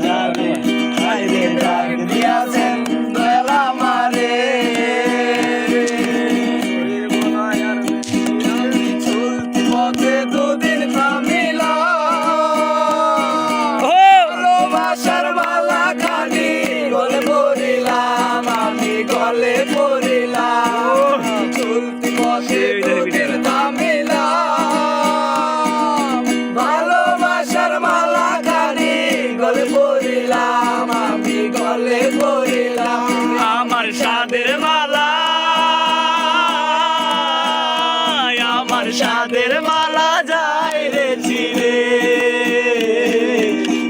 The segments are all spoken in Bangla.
Father. চাঁদের মালা যায় রে ছিঁড়ে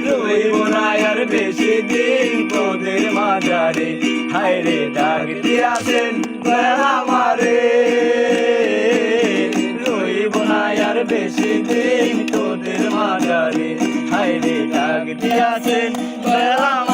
রইব না আর বেশি দিন তোদের মাজারে হায় রে, ডাক দিয়াছেন আমারে। রইব আর বেশি দিন তোদের মাজারে হায় রে, ডাক দিয়াছেন আমারে।